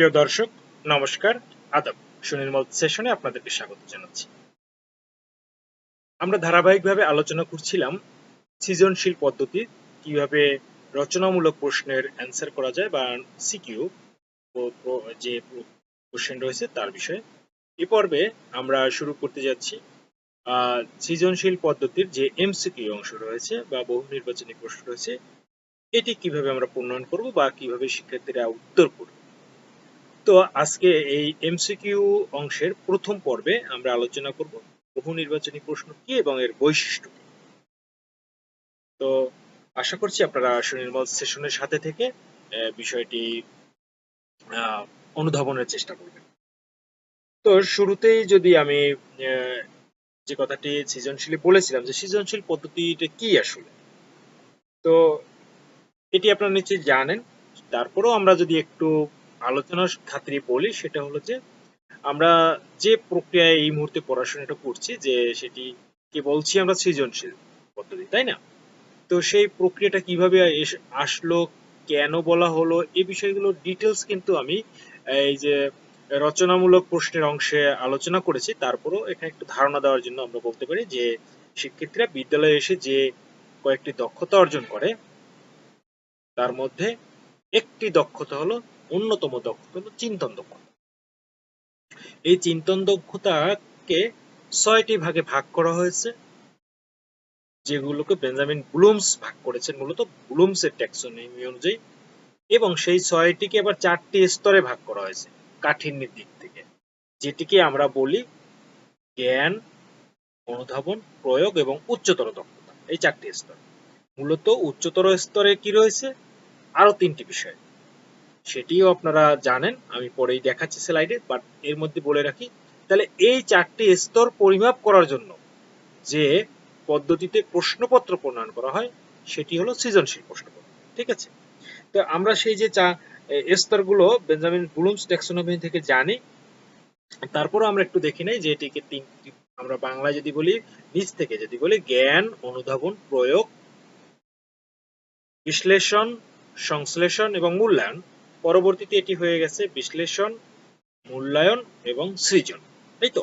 প্রিয় দর্শক, নমস্কার, আদাব। সুনির্মল সেশনে আপনাদেরকে স্বাগত জানাচ্ছি। আমরা ধারাবাহিকভাবে আলোচনা করছিলাম সৃজনশীল পদ্ধতি, কীভাবে রচনামূলক প্রশ্নের অ্যান্সার করা যায় বা সিকিউ যে কোশ্চেন রয়েছে তার বিষয়ে। এ পর্বে আমরা শুরু করতে যাচ্ছি সৃজনশীল পদ্ধতির যে এমসিকিউ অংশ রয়েছে বা বহু নির্বাচনী প্রশ্ন রয়েছে, এটি কীভাবে আমরা প্রণয়ন করব বা কীভাবে শিক্ষার্থীরা উত্তর করবে? তো আজকে এই এমসিকিউ অংশের প্রথম পর্বে আমরা আলোচনা করব বহু নির্বাচনী প্রশ্ন কি এবং এর বৈশিষ্ট্য তো আশা করছি আপনারা সুনির্মল সেশনের সাথে থেকে বিষয়টি অনুধাবনের চেষ্টা করবেন। তো শুরুতেই যদি আমি যে কথাটি সৃজনশীলে বলেছিলাম যে সৃজনশীল পদ্ধতিটা কি আসলে? তো এটি আপনারা নিশ্চয়ই জানেন, তারপরেও আমরা যদি একটু আলোচনার খাতিরে বলি, সেটা হলো যে আমরা যে প্রক্রিয়ায় এই মুহূর্তে পড়াশোনাটা করছি, যে সেটি কি বলছি আমরা সৃজনশীল পদ্ধতি, তাই না? তো সেই প্রক্রিয়াটা কীভাবে আসলো, কেন বলা হলো, এই বিষয়গুলো ডিটেলস কিন্তু আমি এই যে রচনামূলক প্রশ্নের অংশে আলোচনা করেছি, তারপরও এখানে একটু ধারণা দেওয়ার জন্য আমরা বলতে পারি যে শিক্ষার্থীরা বিদ্যালয়ে এসে যে কয়েকটি দক্ষতা অর্জন করে, তার মধ্যে একটি দক্ষতা হলো অন্যতম দক্ষতা চিন্তন দক্ষতা এই চিন্তন দক্ষতাকে ছয়টি ভাগে ভাগ করা হয়েছে, যেগুলোকে বেঞ্জামিন ব্লুমস ভাগ করেছেন, মূলত ব্লুমস এর ট্যাক্সোনমি অনুযায়ী, এবং সেই ছয়টিকে আবার চারটি স্তরে ভাগ করা হয়েছে, কাঠিন্যের দিক থেকে, যেটিকে আমরা বলি জ্ঞান, অনুধাবন, প্রয়োগ এবং উচ্চতর দক্ষতা, এই চারটি স্তর। মূলত উচ্চতর স্তরে কি রয়েছে? আরও তিনটি বিষয়। সেটিও আপনারা জানেন, আমি পরেই দেখাচ্ছি স্লাইডে বাট এর মধ্যে বলে রাখি, তাহলে এই চারটি স্তর পরিমাপ করার জন্য যে পদ্ধতিতে প্রশ্নপত্র প্রণয়ন করা হয়, সেটি হলো সৃজনশীল প্রশ্নপত্র, ঠিক আছে? তো আমরা সেই যে চা স্তরগুলো বেঞ্জামিন ব্লুমস ট্যাক্সোনমি থেকে জানি, তারপরও আমরা একটু দেখি নাই যে এটিকে তিনটি আমরা বাংলায় যদি বলি, নিচ থেকে যদি বলি, জ্ঞান, অনুধাবন, প্রয়োগ, বিশ্লেষণ, সংশ্লেষণ এবং মূল্যায়ন পরবর্তীতে এটি হয়ে গেছে বিশ্লেষণ, মূল্যায়ন এবং সৃজন। তাই তো।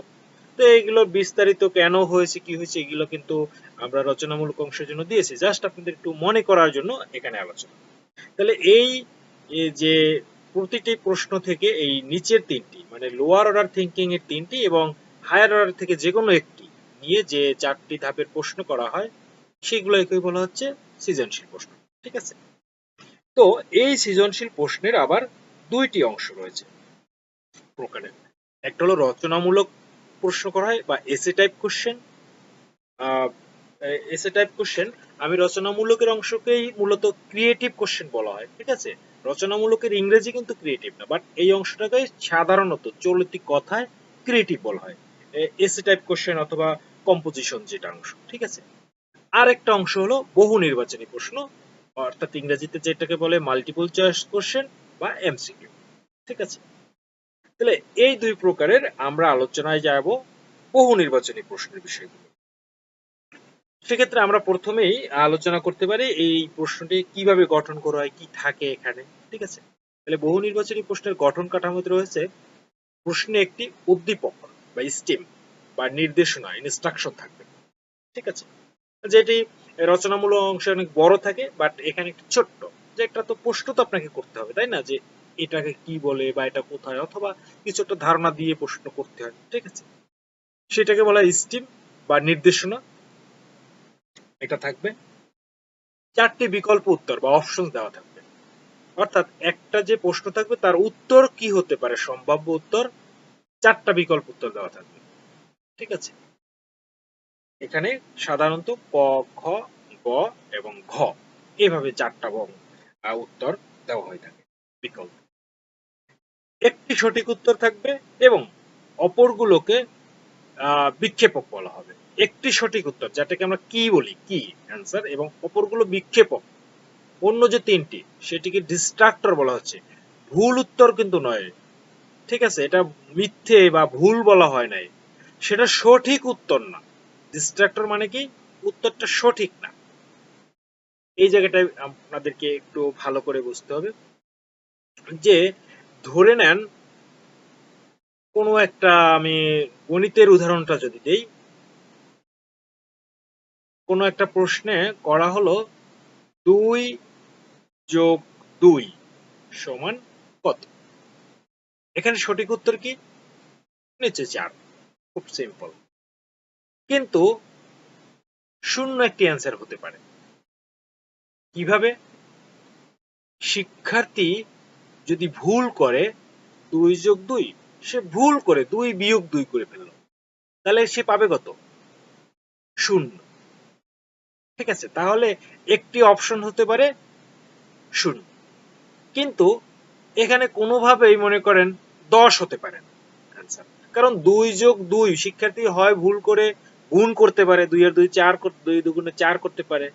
তো এইগুলো বিস্তারিত কেন হয়েছে, কি হয়েছে, এগুলো কিন্তু আমরা রচনামূলক অংশের জন্য দিয়েছি। জাস্ট আপনাদের একটু মনে করার জন্য এখানে আলোচনা। তাহলে এই যে প্রতিটি প্রশ্ন থেকে এই নিচের তিনটি মানে লোয়ার অর্ডার থিঙ্কিং এর তিনটি এবং হায়ার অর্ডার থেকে যে কোনো একটি নিয়ে যে চারটি ধাপের প্রশ্ন করা হয় সেগুলো একই বলা হচ্ছে সৃজনশীল প্রশ্ন। ঠিক আছে? তো এই সৃজনশীল প্রশ্নের আবার দুইটি অংশ রয়েছে। প্রকারের। একটা হলো রচনামূলক প্রশ্ন করা হয় বা এসে টাইপ কোশ্চেন এসে টাইপ কোশ্চেন আমি রচনামূলকের অংশকেই মূলত ক্রিয়েটিভ কোশ্চেন বলা হয়, ঠিক আছে? রচনামূলকের ইংরেজি কিন্তু ক্রিয়েটিভ না বাট এই অংশটাকে সাধারণত চলতি কথায় ক্রিয়েটিভ বলা হয়। এসে টাইপ কোশ্চেন অথবা কম্পোজিশন যেটা অংশ, ঠিক আছে? আর একটা অংশ হলো বহু নির্বাচনী প্রশ্ন অর্থাৎ ইংরেজিতে যেটাকে বলে মাল্টিপল চয়েস কোশ্চেন বা এমসিকিউ ঠিক আছে? তাহলে এই দুই প্রকারের আমরা আলোচনায় যাব বহু নির্বাচনী প্রশ্নের বিষয়গুলো। সেক্ষেত্রে আমরা প্রথমেই আলোচনা করতে পারি এই প্রশ্নটি কীভাবে গঠন করা হয়, কি থাকে এখানে, ঠিক আছে? তাহলে বহু নির্বাচনী প্রশ্নের গঠন কাঠামোতে রয়েছে প্রশ্নে একটি উদ্দীপক বা স্টিম বা নির্দেশনা ইনস্ট্রাকশন থাকবে, ঠিক আছে? যেটি রচনামূলক অংশে অনেক বড় থাকে বাট এখানে একটু ছোট্ট, যে একটা তো প্রশ্ন তো আপনাকে করতে হবে, তাই না? যে এটাকে কি বলে বা এটা কোথায়? অথবা কিছু একটা ধারণা দিয়ে প্রশ্ন করতে হয়, ঠিক আছে? সেটাকে বলা স্টিম বা নির্দেশনা। এটা থাকবে। চারটি বিকল্প উত্তর বা অপশন দেওয়া থাকবে। অর্থাৎ একটা যে প্রশ্ন থাকবে, তার উত্তর কি হতে পারে? সম্ভাব্য উত্তর, চারটা বিকল্প উত্তর দেওয়া থাকবে। ঠিক আছে? এখানে সাধারণত ক খ গ এবং ঘ। এভাবে চারটা বং- উত্তর দেওয়া হয়ে থাকে। বিকল্প। একটি সঠিক উত্তর থাকবে এবং অপরগুলোকে বিক্ষেপক বলা হবে। একটি সঠিক উত্তর, যেটাকে আমরা কি বলি, কি অ্যান্সার এবং অপরগুলো বিক্ষেপক। অন্য যে তিনটি, সেটিকে ডিস্ট্রাক্টর বলা হচ্ছে। ভুল উত্তর কিন্তু নয়। ঠিক আছে? এটা মিথ্যে বা ভুল বলা হয় নাই। সেটা সঠিক উত্তর না। ডিস্ট্রাক্টর মানে কি? উত্তরটা সঠিক না। এই জায়গাটায় আপনাদেরকে একটু ভালো করে বুঝতে হবে যে, ধরে নেন, কোনো একটা আমি গণিতের উদাহরণটা যদি দেই, কোনো একটা প্রশ্নে করা হলো দুই যোগ দুই সমান কত? এখানে সঠিক উত্তর কি? নিচে চার। খুব সিম্পল কিন্তু শূন্য একটি অ্যান্সার হতে পারে। কীভাবে? শিক্ষার্থী যদি ভুল করে দুই যোগ দুই, সে ভুল করে দুই বিয়োগ দুই করে ফেলল। তাহলে সে পাবে কত? শূন্য। ঠিক আছে, তাহলে একটি অপশন হতে পারে শূন্য। কিন্তু এখানে কোনোভাবেই মনে করেন দশ হতে পারে কারণ দুই যোগ দুই, শিক্ষার্থী হয় ভুল করে গুণ করতে পারে, দুই আর দুই চার দুই দুগুণে চার করতে পারে,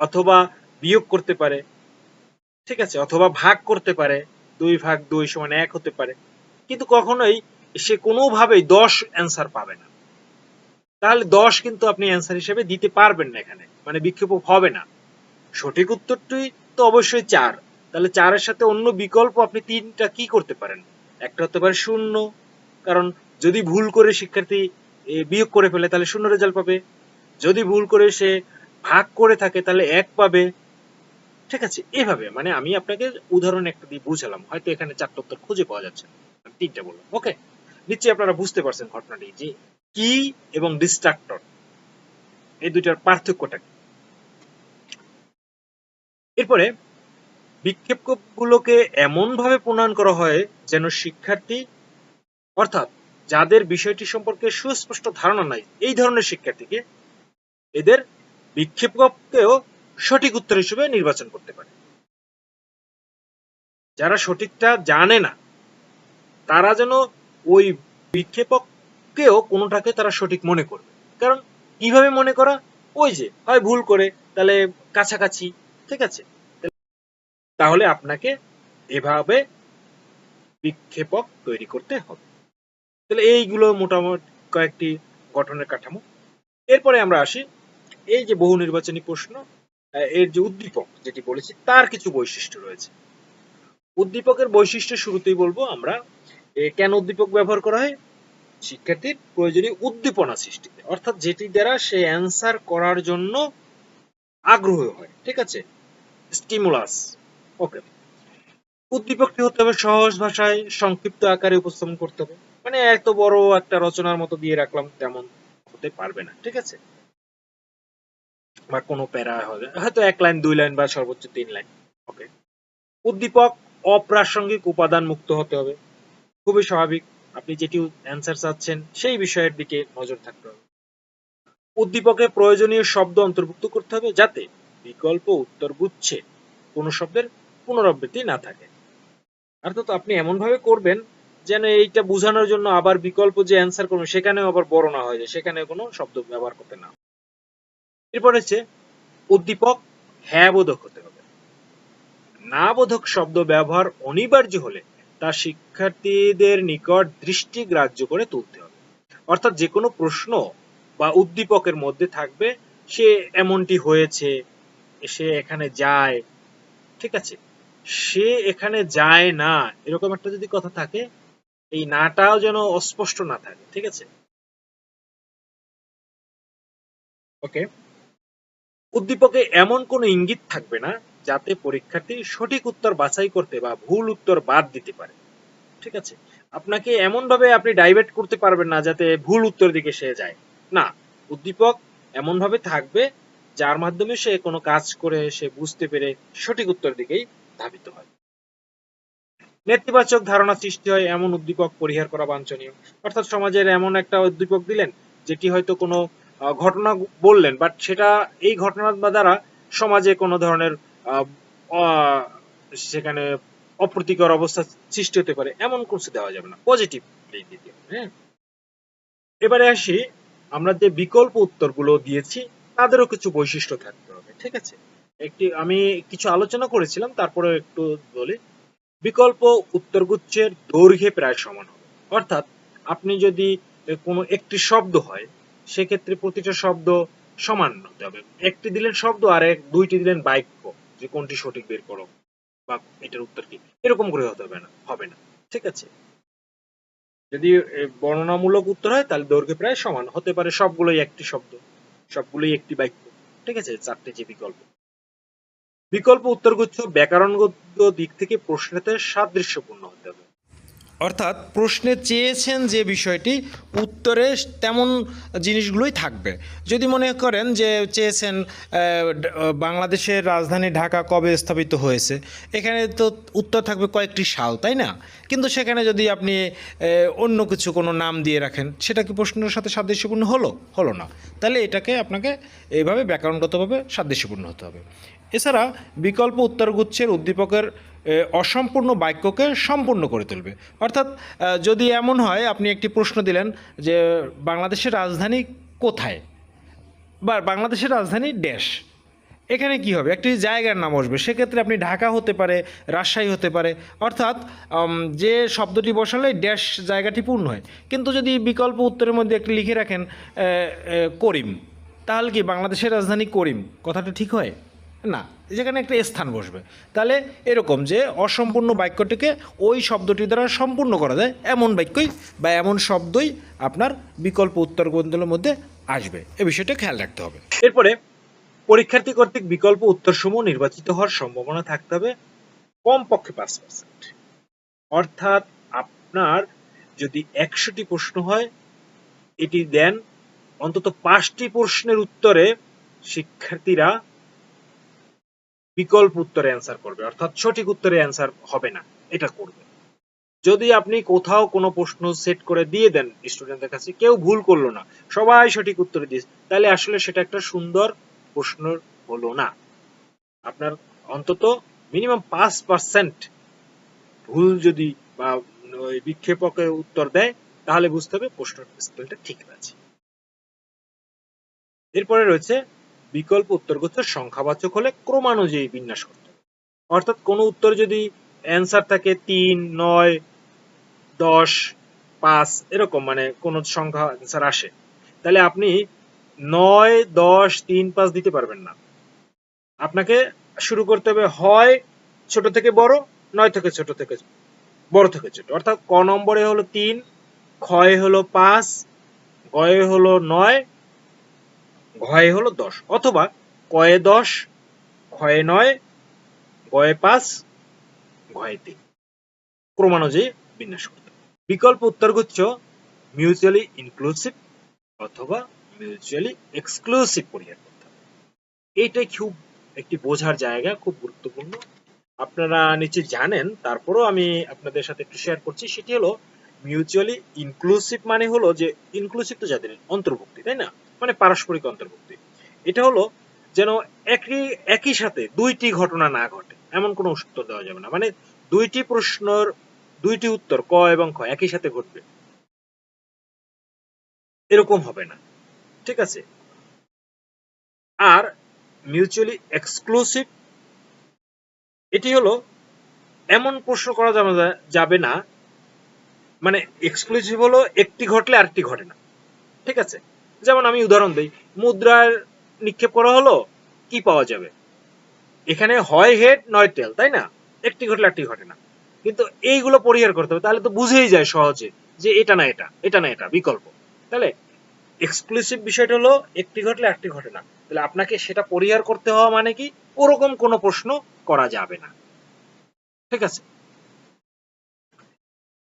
অথবা বিয়োগ করতে পারে, ঠিক আছে, অথবা ভাগ করতে পারে, দুই ভাগ দুই সমান এক হতে পারে। কিন্তু কখনোই সে কোনোভাবেই দশ অ্যান্সার পাবে না। তাহলে দশ কিন্তু আপনি অ্যান্সার হিসেবে দিতে পারবেন না এখানে মানে বিক্ষেপক হবে না। সঠিক উত্তরটি তো অবশ্যই চার। তাহলে চারের সাথে অন্য বিকল্প আপনি তিনটা কি করতে পারেন? একটা হতে পারে শূন্য, কারণ যদি ভুল করে শিক্ষার্থী বিয়োগ করে ফেলে, তাহলে শূন্য রেজাল্ট পাবে। যদি ভুল করে সে ভাগ করে থাকে, তাহলে এক পাবে। ঠিক আছে, এভাবে। মানে আমি আপনাকে উদাহরণ একটা দিয়ে বুঝালাম। হয়তো এখানে চারটা উত্তর খুঁজে পাওয়া যাচ্ছে তিনটা বললাম, ওকে? নিশ্চয়ই আপনারা বুঝতে পারছেন ঘটনাটি যে কি এবং ডিস্ট্রাক্টর এই দুইটার পার্থক্যটা কি? এরপরে, বিক্ষেপগুলোকে এমন ভাবে প্রণয়ন করা হয় যেন শিক্ষার্থী, অর্থাৎ যাদের বিষয়টি সম্পর্কে সুস্পষ্ট ধারণা নাই, এই ধরনের শিক্ষার্থীকে এদের বিক্ষেপকেও সঠিক উত্তর হিসেবে নির্বাচন করতে পারে। যারা সঠিকটা জানে না, তারা যেন ওই বিক্ষেপককেও কোনোটাকে তারা সঠিক মনে করবে। কারণ কীভাবে মনে করা? ওই যে, হয় ভুল করে, তাহলে কাছাকাছি, ঠিক আছে? তাহলে আপনাকে এভাবে বিক্ষেপক তৈরি করতে হবে। তাহলে এইগুলো মোটামুটি কয়েকটি গঠনের কাঠামো। এরপরে আমরা আসি, এই যে বহু নির্বাচনী প্রশ্ন এর যে উদ্দীপক যেটি বলেছি, তার কিছু বৈশিষ্ট্য রয়েছে। উদ্দীপকের বৈশিষ্ট্য শুরুতেই বলব আমরা কেন উদ্দীপক ব্যবহার করা হয়? শিক্ষার্থীর প্রয়োজনীয় উদ্দীপনা সৃষ্টিতে, অর্থাৎ যেটি দ্বারা সে অ্যান্সার করার জন্য আগ্রহ হয়, ঠিক আছে? স্টিমুলাস ওকে উদ্দীপকটি হতে হবে সহজ ভাষায়, সংক্ষিপ্ত আকারে উপস্থাপন করতে হবে। মানে এত বড় একটা রচনার মতো দিয়ে রাখলাম তেমন হতে পারবে না, ঠিক আছে? বা কোনো প্যারা হবে, হয়তো এক লাইন, দুই লাইন বা সর্বোচ্চ তিন লাইন, ওকে? উদ্দীপক অপ্রাসঙ্গিক উপাদান মুক্ত হতে হবে, খুবই স্বাভাবিক, আপনি যেটি অ্যান্সার চাচ্ছেন, সেই বিষয়ের দিকে নজর থাকতে হবে। উদ্দীপকে প্রয়োজনীয় শব্দ অন্তর্ভুক্ত করতে হবে যাতে বিকল্প উত্তর গুচ্ছে, কোনো শব্দের পুনরাবৃত্তি না থাকে। অর্থাৎ আপনি এমন ভাবে করবেন যেন এইটা বোঝানোর জন্য আবার বিকল্প যে অ্যান্সার করবেন সেখানেও আবার বড় না হয়ে যায় সেখানে কোনো শব্দ ব্যবহার করতে না এরপর হচ্ছে, উদ্দীপক হ্যাঁ বোধক হতে হবে। না বোধক শব্দ ব্যবহার অনিবার্য হলে তা শিক্ষার্থীদের নিকট দৃষ্টিগ্রাহ্য করে তুলতে হবে। অর্থাৎ যে কোনো প্রশ্ন বা উদ্দীপকের মধ্যে থাকবে, সে এমনটি হয়েছে, সে এখানে যায়, ঠিক আছে? সে এখানে যায় না, এরকম একটা যদি কথা থাকে এই নাটাও যেন অস্পষ্ট না থাকে, ঠিক আছে? ওকে উদ্দীপকে এমন কোনো ইঙ্গিত থাকবে না যাতে পরীক্ষার্থী সঠিক উত্তর বাছাই করতে বা ভুল উত্তর বাদ দিতে পারে, ঠিক আছে? আপনাকে এমন ভাবে আপনি ডাইভার্ট করতে পারবেন না যাতে ভুল উত্তর দিকে সে যায়। না, উদ্দীপক এমন ভাবে থাকবে যার মাধ্যমে সে কোনো কাজ করে সে বুঝতে পেরে সঠিক উত্তর দিকেই ধাবিত হয়। নেতিবাচক ধারণা সৃষ্টি হয় এমন উদ্দীপক পরিহার করা বাঞ্ছনীয়। অর্থাৎ সমাজের এমন একটা উদ্দীপক দিলেন, যেটি হয়তো কোনো ঘটনা বললেন বাট সেটা, এই ঘটনার দ্বারা সমাজে কোনো ধরনের সেখানে অপ্রীতিকর অবস্থা সৃষ্টি হতে পারে। এমন কিছু দেওয়া যাবে না। পজিটিভ দিতে হ্যাঁ? এবারে আসি, আমরা যে বিকল্প উত্তরগুলো দিয়েছি, তাদেরও কিছু বৈশিষ্ট্য থাকতে হবে, ঠিক আছে? একটি, আমি কিছু আলোচনা করেছিলাম তারপরে একটু বলি। বিকল্প উত্তরগুচ্ছের দৈর্ঘ্যে প্রায় সমান হবে। অর্থাৎ আপনি যদি কোনো একটি শব্দ হয়, সেক্ষেত্রে প্রতিটা শব্দ সমান হতে হবে। একটি দিলেন শব্দ আর এক দুইটি দিলেন বাক্য, যে কোনটি সঠিক বের করো বা এটার উত্তর কি। এরকম করে হতে হবে না হবে না। ঠিক আছে? যদি বর্ণনামূলক উত্তর হয়, তাহলে দৈর্ঘ্য প্রায় সমান। হতে পারে সবগুলোই একটি শব্দ, সবগুলোই একটি বাক্য। ঠিক আছে? চারটে যে বিকল্প। বিকল্প উত্তরগুচ্ছ ব্যাকরণগত দিক থেকে প্রশ্নেতে সাদৃশ্যপূর্ণ হতে হবে। অর্থাৎ প্রশ্নে চেয়েছেন যে বিষয়টি, উত্তরে তেমন জিনিসগুলোই থাকবে। যদি মনে করেন যে চেয়েছেন বাংলাদেশের রাজধানী ঢাকা কবে স্থাপিত হয়েছে, এখানে তো উত্তর থাকবে কয়েকটি সাল, তাই না? কিন্তু সেখানে যদি আপনি অন্য কিছু কোনো নাম দিয়ে রাখেন, সেটা কি প্রশ্নের সাথে সাদৃশ্যপূর্ণ হলো? হলো না। তাহলে এটাকে আপনাকে এইভাবে ব্যাকরণগতভাবে সাদৃশ্যপূর্ণ হতে হবে। এছাড়া বিকল্প উত্তরগুচ্ছের উদ্দীপকের অসম্পূর্ণ বাক্যকে সম্পূর্ণ করে তুলবে। অর্থাৎ যদি এমন হয়, আপনি একটি প্রশ্ন দিলেন যে, বাংলাদেশের রাজধানী কোথায়? বা বাংলাদেশের রাজধানী ড্যাশ এখানে কি হবে? একটি জায়গার নাম আসবে সেক্ষেত্রে আপনি ঢাকা হতে পারে, রাজশাহী হতে পারে। অর্থাৎ যে শব্দটি বসালে ড্যাশ জায়গাটি পূর্ণ হয়। কিন্তু যদি বিকল্প উত্তরের মধ্যে একটি লিখে রাখেন করিম, তাহলে কি বাংলাদেশের রাজধানী করিম? কথাটা ঠিক হয়? না, যেখানে একটা স্থান বসবে। তাহলে এরকম যে অসম্পূর্ণ বাক্যটিকে ওই শব্দটি দ্বারা সম্পূর্ণ করা যায়, এমন বাক্যই বা এমন শব্দই আপনার বিকল্প উত্তর গ্রন্থের মধ্যে আসবে। এ বিষয়টা খেয়াল রাখতে হবে। এরপরে, পরীক্ষার্থী কর্তৃক বিকল্প উত্তরসমূহ নির্বাচিত হওয়ার সম্ভাবনা থাকতে হবে কমপক্ষে পাঁচ পার্সেন্ট অর্থাৎ আপনার যদি একশোটি প্রশ্ন হয়, এটি দেন অন্তত পাঁচটি প্রশ্নের উত্তরে শিক্ষার্থীরা বিকল্প উত্তরে অ্যান্সার করবে, অর্থাৎ সঠিক উত্তরে অ্যান্সার হবে না, এটা করবে। যদি আপনি কোথাও কোনো প্রশ্ন সেট করে দিয়ে দেন স্টুডেন্টদের কাছে, কেউ ভুল করল না, সবাই সঠিক উত্তর দিয়েছে, তাহলে আসলে সেটা একটা সুন্দর প্রশ্ন হলো না। আপনার অন্তত মিনিমাম পাঁচ পার্সেন্ট ভুল যদি বা ওই বিক্ষেপকের উত্তর দেয়, তাহলে বুঝতে হবে প্রশ্নের স্পেলটা ঠিক আছে। এরপরে রয়েছে বিকল্প উত্তরগুচ্ছ সংখ্যাবাচক হলে ক্রমানুযায়ী বিন্যাস করতে অর্থাৎ কোনো উত্তর যদি অ্যান্সার থাকে তিন, নয়, দশ, পাঁচ, এরকম মানে কোনো সংখ্যা অ্যান্সার আসে, তাহলে আপনি নয়, দশ, তিন, পাঁচ দিতে পারবেন না। আপনাকে শুরু করতে হবে হয় ছোট থেকে বড়, নয় থেকে ছোট থেকে বড় থেকে ছোট। অর্থাৎ ক নম্বরে হলো তিন, ক্ষয় হলো পাঁচ গয়ে হলো নয় ঘয়ে হলো দশ। অথবা কয়ে দশ, ক্ষয়ে নয় গয়ে পাঁচ ঘয়ে তিন। ক্রমানুযায়ী বিন্যাস করতে। বিকল্প উত্তরগুচ্ছ মিউচুয়ালি ইনক্লুসিভ অথবা মিউচুয়ালি এক্সক্লুসিভ পরিহার করতে এইটাই খুব একটি বোঝার জায়গা, খুব গুরুত্বপূর্ণ। আপনারা নিচে জানেন, তারপরেও আমি আপনাদের সাথে একটু শেয়ার করছি, সেটি হলো মিউচুয়ালি ইনক্লুসিভ মানে হলো যে ইনক্লুসিভ তো জানেন অন্তর্ভুক্তি, তাই না? মানে পারস্পরিক অন্তর্ভুক্তি। এটা হলো যেন একই একই সাথে দুইটি ঘটনা না ঘটে, এমন কোনো উত্তর দেওয়া যাবে না। মানে দুইটি প্রশ্নর দুইটি উত্তর, ক এবং খ, একই সাথে ঘটবে। এরকম হবে না। ঠিক আছে? আর মিউচুয়ালি এক্সক্লুসিভ এটি হলো এমন প্রশ্ন করা যাবে না- মানে এক্সক্লুসিভ হলো একটি ঘটলে আরেকটি ঘটে না। ঠিক আছে? যেমন আমি উদাহরণ দিই, মুদ্রার নিক্ষেপ করা হলো, কি পাওয়া যাবে? এখানে হয় হেড, নয় টেল, তাই না? একটি ঘটলে একটি ঘটে না। কিন্তু এইগুলো পরিহার করতে হবে, তাহলে তো বুঝেই যায় সহজে যে এটা না এটা এটা না এটা, বিকল্প। তাহলে এক্সক্লুসিভ বিষয়টা হলো, একটি ঘটলে একটি ঘটে না। তাহলে আপনাকে সেটা পরিহার করতে হওয়া মানে কি? ওরকম কোনো প্রশ্ন করা যাবে না। ঠিক আছে?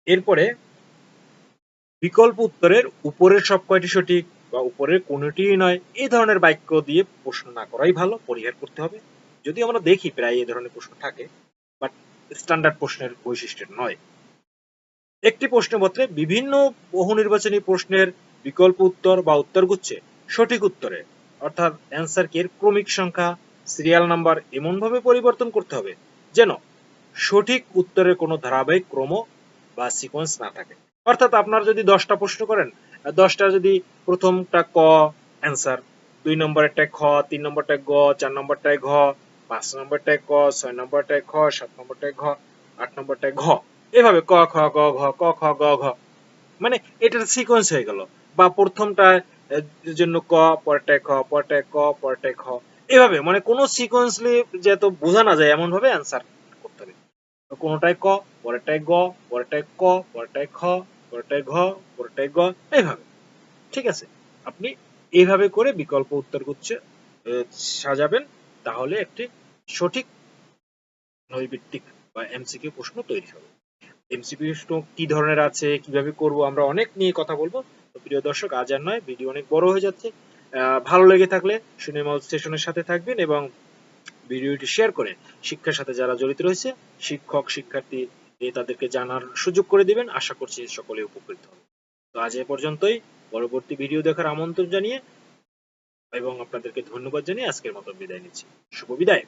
এরপরে বিকল্প উত্তরের উপরের সব কয়টি সঠিক বা উপরের কোনটি নয় এই ধরনের বাক্য দিয়ে প্রশ্ন না করাই ভালো, পরিহার করতে হবে। যদি আমরা দেখি প্রায় এই ধরনের প্রশ্ন থাকে বাট স্ট্যান্ডার্ড প্রশ্নের বৈশিষ্ট্য নয়। একটি প্রশ্নপত্রে বিভিন্ন বহু নির্বাচনী প্রশ্নের বিকল্প উত্তর বা উত্তরগুচ্ছে সঠিক উত্তরে, অর্থাৎ অ্যান্সার কি ক্রমিক সংখ্যা সিরিয়াল নাম্বার এমনভাবে পরিবর্তন করতে হবে যেন সঠিক উত্তরের কোনো ধারাবাহিক ক্রম বা সিকোয়েন্স না থাকে। অর্থাৎ আপনার যদি দশটা প্রশ্ন করেন দশটা যদি প্রথমটা ক অ্যান্সার দুই নম্বরেরটায় খ, তিন নম্বরটায় গ, চার নম্বরটায় ঘ, পাঁচ নম্বরটায় ক, ছয় নম্বরটায় খ, সাত নম্বরটায় ঘ, আট নম্বরটায় ঘ। এভাবে ক, খ, গ, ঘ, ক, খ, গ, ঘ। মানে এটার সিকোয়েন্স হয়ে গেল। বা প্রথমটা জন্য ক, পরেরটায় খ, পরেরটায় ক, পরেরটায় খ। এভাবে মানে কোনো সিকোয়েন্সলি যেহেতু বোঝা না যায় এমন ভাবে অ্যান্সার করতে হবে। কোনোটায় ক, পরেরটায় গ, পরেরটায় ক, পরেরটায় খ পরেরটায় ঘ পরেরটায় গ এইভাবে। ঠিক আছে? আপনি এইভাবে করে বিকল্প উত্তর গুচ্ছে সাজাবেন, তাহলে একটি সঠিক নৈবিত্তিক বা এমসিকিউ প্রশ্ন তৈরি হবে। এমসিকিউ প্রশ্ন কি ধরনের আছে, কীভাবে করব, আমরা অনেক নিয়ে কথা বলব। তো প্রিয় দর্শক, আজ আর নয়, ভিডিও অনেক বড় হয়ে যাচ্ছে। ভালো লেগে থাকলে সিনেমা স্টেশনের সাথে থাকবেন এবং ভিডিওটি শেয়ার করে শিক্ষার সাথে যারা জড়িত রয়েছে, শিক্ষক, শিক্ষার্থী এ তাদেরকে জানার সুযোগ করে দিবেন। আশা করছি সকলে উপকৃত হবে। তো আজ এ পর্যন্তই। পরবর্তী ভিডিও দেখার আমন্ত্রণ জানিয়ে এবং আপনাদেরকে ধন্যবাদ জানিয়ে আজকের মতো বিদায় নিচ্ছি। শুভ বিদায়।